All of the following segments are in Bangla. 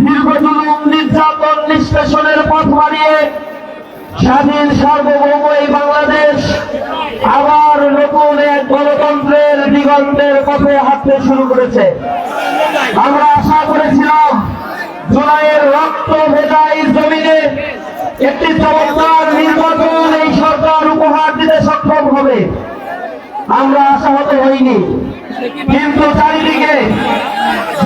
দীর্ঘ জুলুম নির্যাতন নিষ্পেষণের পথ মারিয়ে স্বাধীন সার্বভৌম এই বাংলাদেশ আবার নতুন এক গণতন্ত্রের দিগন্তের পথে হাঁটতে শুরু করেছে। আমরা আশা করেছিলাম জুলাইয়ের রক্ত ভেজা এই জমিনে একটি চমৎকার নির্বাচন এই সরকার উপহার দিতে সক্ষম হবে। আমরা আশাহত হইনি। কিন্তু চারিদিকে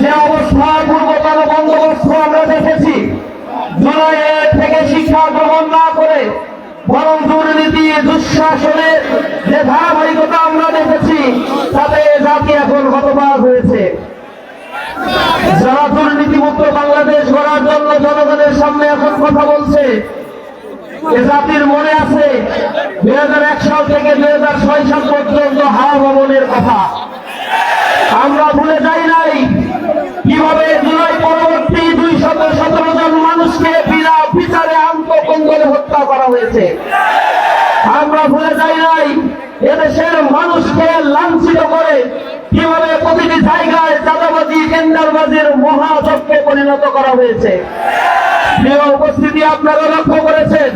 যে অবস্থা পূর্বতন বন্দোবস্ত আমরা দেখেছি জুলাইয়ের থেকে শিক্ষা গ্রহণ না করে বরং দুর্নীতি দুঃশাসনের যে ধারাবাহিকতা আমরা দেখেছি, তাতে জাতি এখন হতবাক হয়েছে। যারা দুর্নীতিমুক্ত বাংলাদেশ গড়ার জন্য জনগণের সামনে এখন কথা বলছে, এ জাতির মনে আছে দুই সাল থেকে দু হাজার ছয় সাল পর্যন্ত হাওয়া ভবনের কথা। আমরা ভুলে যাই নাই কীভাবে জুলাই পরবর্তী দুই শত সতেরো জন মানুষকে বিনা বিচারে আন্তকঙ্গলে হত্যা করা হয়েছে। যাই নাই। এদেশের মানুষকে লাঞ্ছিত করে কীভাবে প্রতিটি জায়গায় চাঁদাবাজি কেন্দ্রবাজির মহাযজ্ঞে পরিণত করা হয়েছে? উপস্থিতি আপনারা লক্ষ্য করেছেন,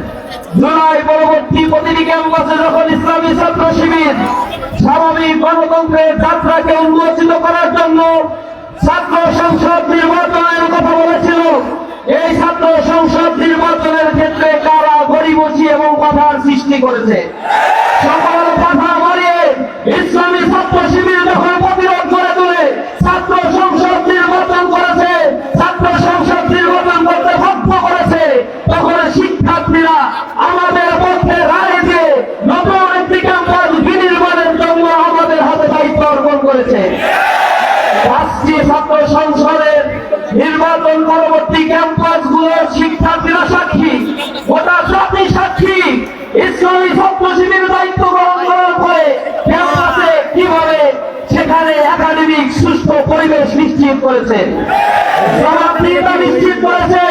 জুলাই পরবর্তী প্রতিটি ক্যাম্পাসে যখন ইসলামী ছাত্র শিবির স্বাভাবিক গণতন্ত্রের যাত্রাকে উন্মোচিত করার জন্য ছাত্র সংসদ নির্বাচনের কথা বলেছিল, এই ছাত্র সংসদ নির্বাচনের ক্ষেত্রে কারা এবং কথার সৃষ্টি করেছে। নিশ্চিত করেছে।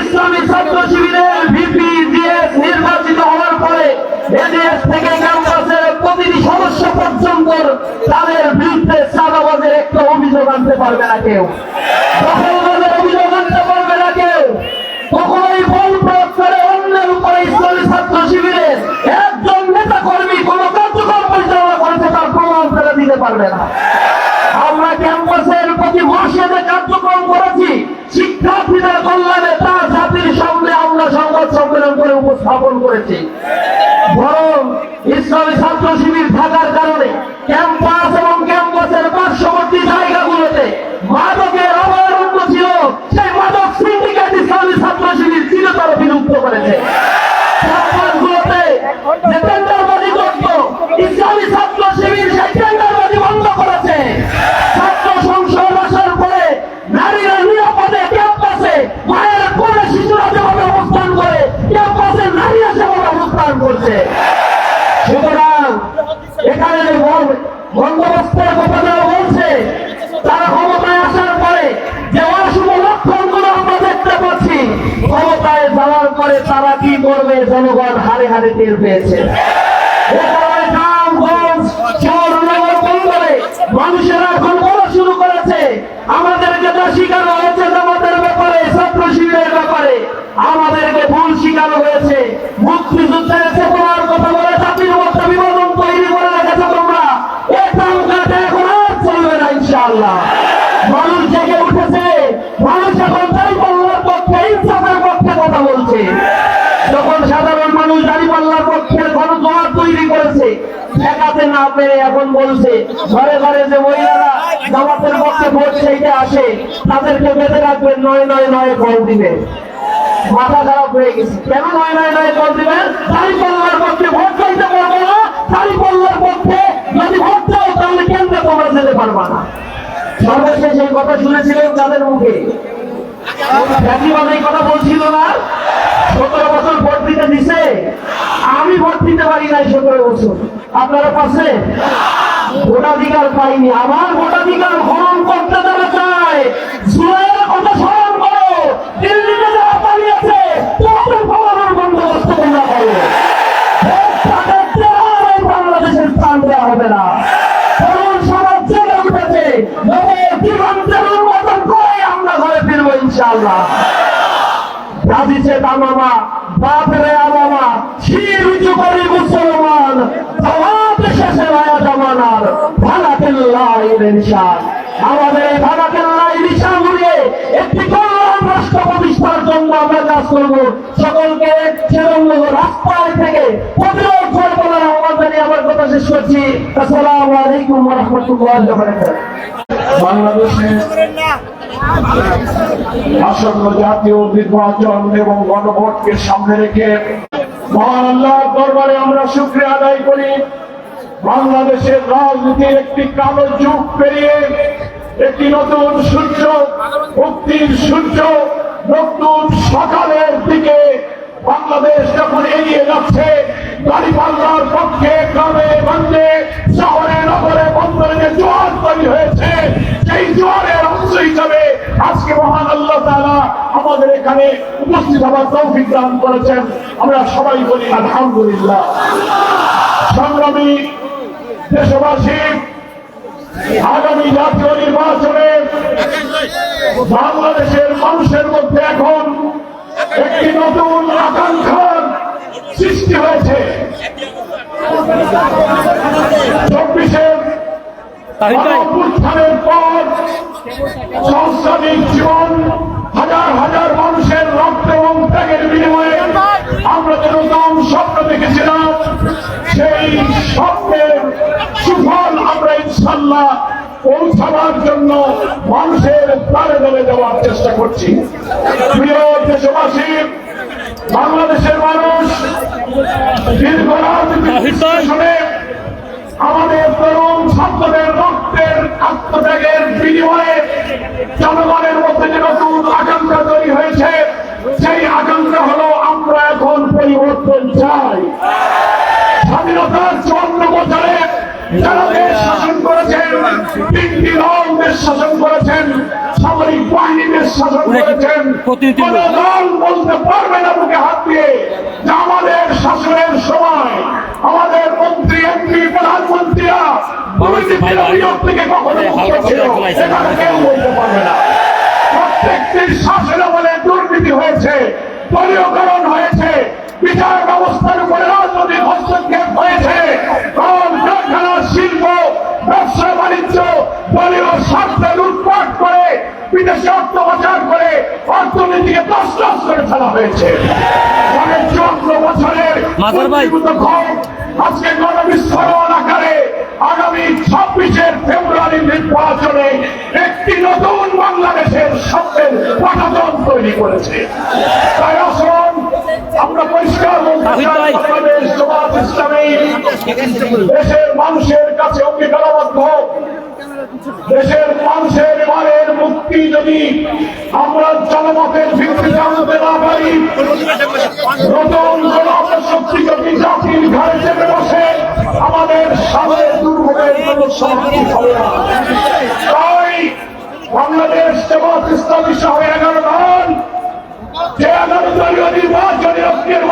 ইসলামী ছাত্র শিবিরের ভিপি নির্বাচিত হওয়ার পরে এদেশ থেকে ক্যাম্পাসের প্রতিটি সদস্য পর্যন্ত তাদের বিরুদ্ধে একটা অভিযোগ আনতে পারবে না কেউ। অন্যের উপরে ইসলামী ছাত্র শিবিরের একজন নেতা কর্মী কোন কার্যক্রম পরিচালনা করেছে তার প্রমাণ দিতে পারবে না। ক্যাম্পাসের প্রতি কার্যক্রম করেছি। শিক্ষার্থীদের কল্যাণে তা জাতির সামনে আমরা সংবাদ সম্মেলন করে উপস্থাপন করেছি। বরং ইসলামী ছাত্র শিবির থাকার কারণে ক্যাম্পাস এবং ক্যাম্পাসের পার্শ্ববর্তী জায়গাগুলোতে মাদকের অবরুদ্ধ ছিল। সেই মাদক সিন্ডিকেট ইসলামী ছাত্র শিবির চিরতর বিলুপ্ত করেছে ক্যাম্পাসগুলোতে যে টেন্ডারবাজি করত ইসলামী ছাত্র শিবির সেই টেন্ডারবাজি বন্ধ করেছে ছাত্র সংসদ আসার পরে নারীরা নিরাপদে ক্যাম্পাসে মায়ের কোলে শিশুরা যেভাবে অবস্থান করে ক্যাম্পাসে নারীরা সেভাবে করছে সুতরাং এখানে বলছে, তারা ক্ষমতায় আসার পরে যে অশুভ লক্ষণগুলো আমরা দেখতে পাচ্ছি, ক্ষমতায় যাওয়ার পরে তারা কি করবে? জনগণ হারে হারে টের পেয়েছে। মানুষেরা এখন বলা শুরু করেছে, আমাদেরকে যা শিখানো হয়েছে? ছাত্র শিবিরের ব্যাপারে আমাদেরকে ভুল শিকার হয়েছে। মুক্তিযুদ্ধের ঠেকাতে না পেরে এখন বলছে, ঘরে ঘরে যে মহিলারা জামাতের পক্ষে ভোট সেইটা আসে, তাদেরকে বেঁধে রাখবেন, নয় নয় নয় কল দিবেন। মাথা খারাপ হয়ে গেছে। কেন নয় নয় নয় কল দিবেন? দাঁড়িপাল্লার পক্ষে ভোট চাইতে পারব না। দাঁড়িপাল্লার পক্ষে যদি ভোট চাও, তাহলে কেন্দ্রে তোমরা যেতে পারবা না। সর্বশেষ কথা শুনেছিলেন তাদের মুখে? আমি ভোট দিতে পারি নাই সতেরো বছর। আপনারা পাশে? ভোটাধিকার পাইনি। আমার ভোটাধিকার হরণ করতে তারা চায় জুলাইয়ের কথা স্মরণ করো। দিল্লিতে যারা পালিয়েছে বন্দোবস্ত করো। বাংলাদেশের দেওয়া হবে না। আমরা ঘরে ফিরবো, ইনশাআল্লাহ। রাজিছে দামামা বাপরে আমামা শির উঁচু করি মুসলমান ভালাকেল্লাহ ইনশান আমাদের এই ভালাকেল্লাহ ইনশান ঘুরিয়ে একটি রাষ্ট্র প্রতিষ্ঠার জন্য আমরা কাজ সকলকে রাস্তায় থেকে প্রতিরোধ কথা শেষ করছি। আলাইকুম রাহমাতুল্লাহি আসন্ন জাতীয় নির্বাচন এবং গণভোটকে সামনে রেখে মহান আল্লাহর দরবারে আমরা শুক্রিয়া আদায় করি। বাংলাদেশের রাজনীতির একটি কালো যুগ পেরিয়ে একটি নতুন সূর্য, মুক্তির সূর্য, নতুন সকালের দিকে বাংলাদেশ যখন এগিয়ে যাচ্ছে গাড়িপাল্লার পক্ষে গ্রামে গঞ্জে, শহরে নগরে বন্দরে যে জোয়ার তৈরি হয়েছে। সেই জোয়ারের অংশ হিসাবে আজকে মহান আল্লাহ তাআলা আমাদের এখানে উপস্থিত হওয়ার তৌফিক দান করেছেন। আমরা সবাই বলি আলহামদুলিল্লাহ। সংগ্রামী দেশবাসী আগামী জাতীয় নির্বাচনে বাংলাদেশের মানুষের মধ্যে এখন একটি নতুন আকাঙ্ক্ষার সৃষ্টি হয়েছে। চব্বিশের অভ্যুত্থানের পর সহস্রাধিক জীবন হাজার হাজার মানুষের রক্ত এবং ত্যাগের বিনিময়ে আমরা যে নতুন স্বপ্ন দেখেছিলাম সেই স্বপ্নের সুফল আমরা ইনশাল্লাহ পৌঁছাবার জন্য মানুষের দ্বারে দ্বারে দেওয়ার চেষ্টা করছি। প্রিয় দেশবাসী, বাংলাদেশের মানুষ দীর্ঘ আমাদের তরুণ ছাত্রদের রক্তের আত্মত্যাগের বিনিময়ে জনগণের মধ্যে যে নতুন আকাঙ্ক্ষা তৈরি হয়েছে, সেই আকাঙ্ক্ষা হলো আমরা এখন পরিবর্তন চাই। যারা দেশ শাসন করেছেন তিনটি দল দেশ শাসন করেছেন সামরিক বাহিনী দেশ শাসন করেছেন কোন দল বলতে পারবে না বুকে হাত দিয়ে যে আমাদের শাসনের সময় আমাদের মন্ত্রী এমপি প্রধানমন্ত্রীরা দুর্নীতির অভিযোগ থেকে কখনো মুক্ত ছিল। এখানে কেউ বলতে পারবে না। প্রত্যেকটির শাসনে বলে দুর্নীতি হয়েছে দলীয়করণ হয়েছে বিচার ব্যবস্থার উপরে রাজনৈতিক হস্তক্ষেপ হয়েছে কল কারখানা শিল্প ব্যবসা বাণিজ্য দলীয় স্বার্থে লুটপাট করে বিদেশে অর্থ পাচার করে অর্থনীতিকে তসনস করে ফেলা হয়েছে। অনেক বছরের ভাই। উদ্দীপিত ক্ষোভ আজকে গণবিস্ফোরণ আকারে আগামী ছাব্বিশের ফেব্রুয়ারি নির্বাচনে একটি নতুন বাংলাদেশের স্বপ্নের তৈরি করেছে। তাই আসুন আমরা পরিষ্কার বাংলাদেশ জামাত ইসলামী দেশের মানুষের কাছে অঙ্গীকারাবদ্ধ। দেশের মানুষের মুক্তি যদি আমরা জনমতের ভিত্তিতে আনতে না পারি, নতুন জনশক্তি যদি জাতির ঘরে চেপে বসে, আমাদের সামনে দুর্ভোগের কোনো সমাপ্তি হবে না। তাই বাংলাদেশ জামাত ইসলামী সহ এগারো দল যে এগারো দলীয় নির্বাচনী ঐক্যের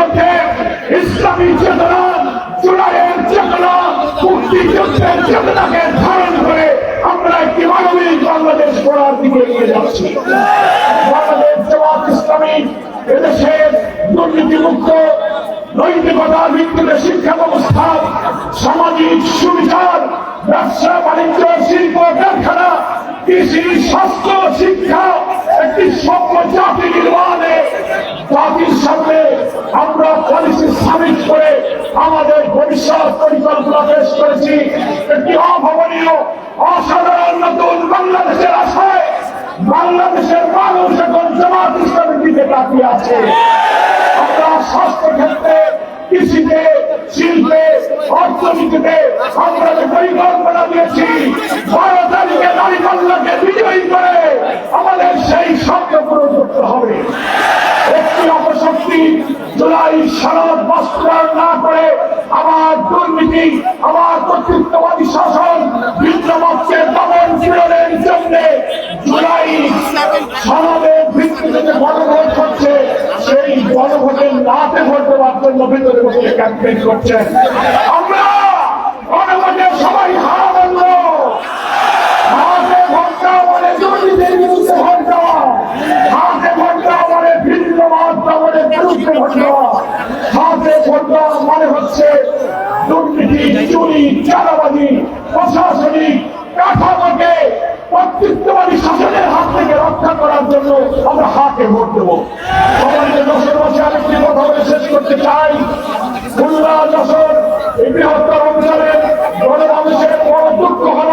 সামাজিক সুবিচার ব্যবসা, বাণিজ্য, শিল্প, কারখানা, কৃষি, স্বাস্থ্য, শিক্ষা, একটি সভ্য জাতি নির্মাণে জাতির সামনে আমরা পলিসি সামিট করে আমাদের ভবিষ্যৎ পরিকল্পনা পেশ করেছি। একটি অভাবনীয়, অসাধারণ নতুন বাংলাদেশের আশায় বাংলাদেশের মানুষ এখন জামাত ইসলামের দিকে তাকিয়ে আছে। আমরা স্বাস্থ্য ক্ষেত্রে কৃষিতে শিল্পে, অর্থনীতিতে আমরা যে পরিকল্পনা দিয়েছি। বিজয়ী করে আমাদের সেই স্বপ্ন পূরণ করতে হবে। একটি অপশক্তি জুলাই সনদ বাস্তবায়ন না করে আমার দুর্নীতি, আমার কর্তৃত্ববাদী শাসন ভেতরে বসে ক্যাম্পেইন করছেন। হাতে ঘণ্টা বলে দুর্নীতির হাতে ঘণ্টা বলে ভিন্ন মত দমনের বিরুদ্ধে ভোট দেওয়া হাতে ঘণ্টা মানে হাত থেকে রক্ষা করার জন্য আমরা হাতে ভোট দেবো। করতে চাই। খুলনা যশোর এই বৃহত্তর অঞ্চলের গণমানুষের বড় দুঃখ হল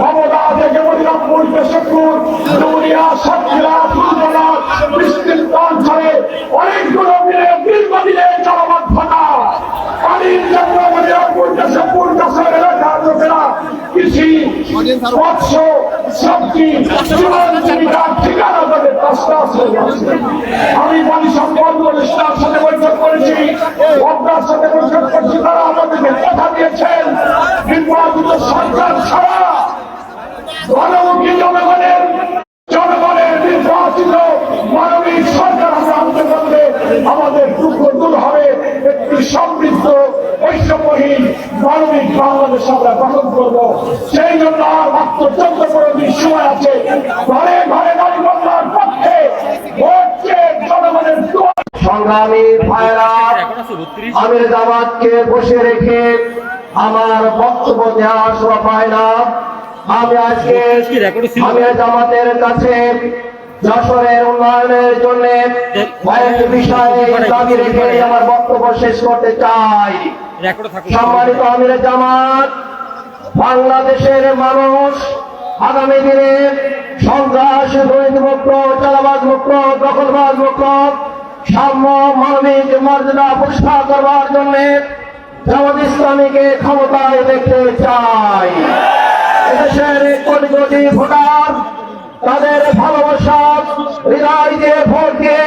মমতা থেকে মনিরামপুর কেশবপুর নৌরিয়া সাতক্ষীরা ফুলতলা বিস্তৃত অঞ্চলে অনেকগুলো মিলে দীর্ঘদিনের জনমত ঘটা পানির জন্য মনিরামপুর কেশবপুর যশোর এলাকার লোকেরা কৃষি, মৎস্য, সবজি, জীবন জীবিকার ঠিকানা তাদের আমি পানি সম্পদ সাথে বৈঠক করেছি আপনার সাথে বৈঠক করছি তারা আমাদেরকে কথা দিয়েছেন নির্বাচিত সরকার ছাড়া গণমুখী জনগণের জনগণের নির্বাচিত মানবিক সরকার আমরা আনতে পারলে আমাদের দুঃখ দূর হবে একটি সমৃদ্ধ বৈষম্যহীন মানবিক বাংলাদেশ আমরা গঠন করব সেই জন্য আর মাত্র চোদ্দ পনেরো দিন সময় আছে ঘরে ঘরে বাংলার পক্ষে জনগণের সংগ্রামী ভাইরা আমির জামাতকে বসে রেখে আমার বক্তব্য দেওয়া শোভা পায় না আমি আজকে আমির জামাতের কাছে যশোরের উন্নয়নের জন্য কয়েকটি বিষয়ে দাবি রেখে আমার বক্তব্য শেষ করতে চাই। সম্মানিত আমির জামাত বাংলাদেশের মানুষ আগামী দিনে সন্ত্রাস দুর্নীতিমুক্ত চালাবাদ মুক্ত দখলবাদ মুক্ত সাম্য মর্যাদা প্রতিষ্ঠা করবার জন্য জামাত ইসলামীকে ক্ষমতায় দেখতে চাই। এদেশের কোটি কোটি ভোটার তাদের ভালোবাসা, হৃদয় দিয়ে ভোট দিয়ে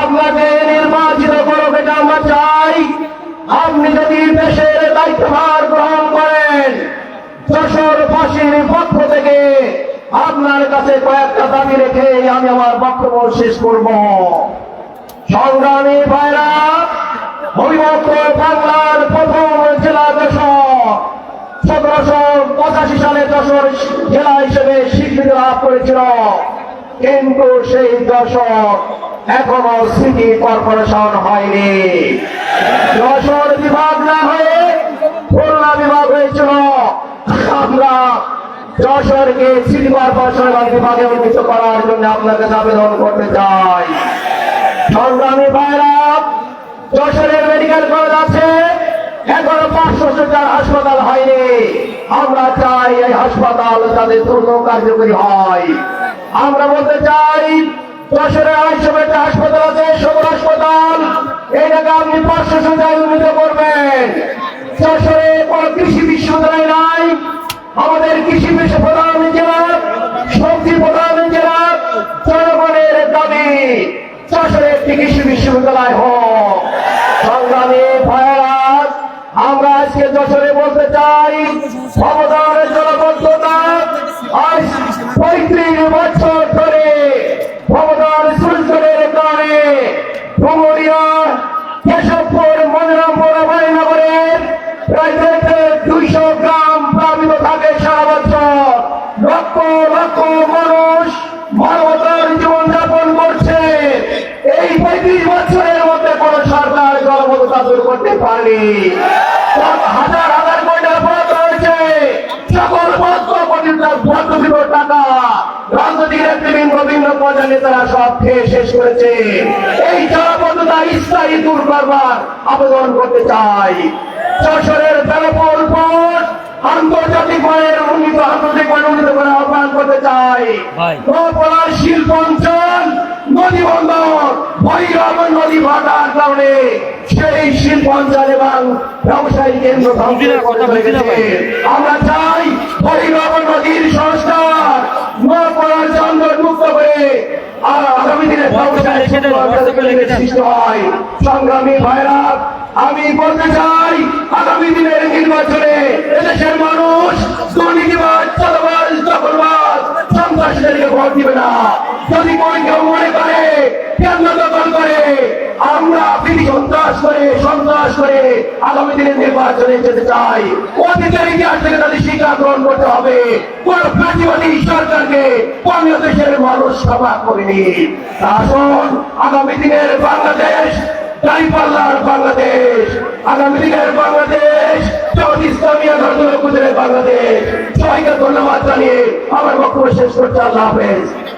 আপনাকে নির্বাচিত করুক এটা আমরা চাই। আপনি যদি দেশের দায়িত্বভার গ্রহণ করেন, যশোর ফাঁসির পক্ষ থেকে আপনার কাছে কয়েকটা দাবি রেখে আমি আমার বক্তব্য শেষ করব। সংগ্রামী ভাইরা অবিভক্ত বাংলার প্রথম জেলা যশোর সতেরোশো পঁচাশি সালে যশোর জেলা হিসেবে স্বীকৃতি লাভ করেছিল। কিন্তু সেই দশক এখনও সিটি কর্পোরেশন হয়নি। যশোর বিভাগ না হয়ে খুলনা বিভাগ হয়েছিল। আমরা যশোরকে সিটি কর্পোরেশন বিভাগে উন্নীত করার জন্য আপনাকে আবেদন করতে চাই। সংগ্রামী ভাইরা, যশোরের মেডিকেল কলেজ আছে, এখনও পাঁচশো সজ্জার হাসপাতাল হয়নি। আমরা চাই এই হাসপাতাল তাদের দ্রুত কার্যকরী হয়। আমরা বলতে চাই, যশোরের আড়াইশো বেডের হাসপাতাল আছে, সদর হাসপাতাল। এইটাকে আপনি পাঁচশো সজ্জায় উন্নীত করবেন। যশোরে কোনো কৃষি বিশ্ববিদ্যালয় নাই। আমাদের কৃষি বিশ্ব যশোরে একটি কৃষি বিশ্ববিদ্যালয় হোক। সংগ্রামী ভাইরাস আমরা আজকে যশোরে বলতে চাই, ক্ষমতার জনগণ পঁয়ত্রিশ বছর দূর করতে পারেনি হাজার হাজার কোটি বরাদ্দ হয়েছে সকল পদ্ম কোটি পদ্ম টাকা। রাজনৈতিক নেতৃবৃন্দ বিভিন্ন পর্যায়ের নেতারা সব খেয়ে শেষ করেছে। এই জলবদ্ধতা স্থায়ী দূর করবার আবেদন করতে চাই। যশোরের বেলপুর আন্তর্জাতিক মানের উন্নীত আন্তর্জাতিক মান উন্নীত করে আহ্বান করতে চাই। ভাই। শিল্প অঞ্চল নদী বন্দর ভৈরব নদী ভাটার কারণে এবং ব্যবসায়ী কেন্দ্র আমরা চাই নদীর সংস্কার মুক্ত আগামী দিনে ব্যবসায়ী সৃষ্টি হয়। সংগ্রামী ভাইরা আমি বলতে চাই আগামী দিনের নির্বাচনে এদেশের মানুষ দুর্নীতিবাদ চাঁদাবাজ দখলবাজ সন্ত্রাসীদেরকে ভোট দিবে না। যদি কোন কেউ মনে আমরা আগামী দিনের বাংলাদেশ দাঁড়িপাল্লার বাংলাদেশ, আগামী দিনের বাংলাদেশ যখন ইসলামী আন্দোলন বাংলাদেশ। সবাইকে ধন্যবাদ জানিয়ে আমার বক্তব্য শেষ করতে আল্লাহ হাফেজ।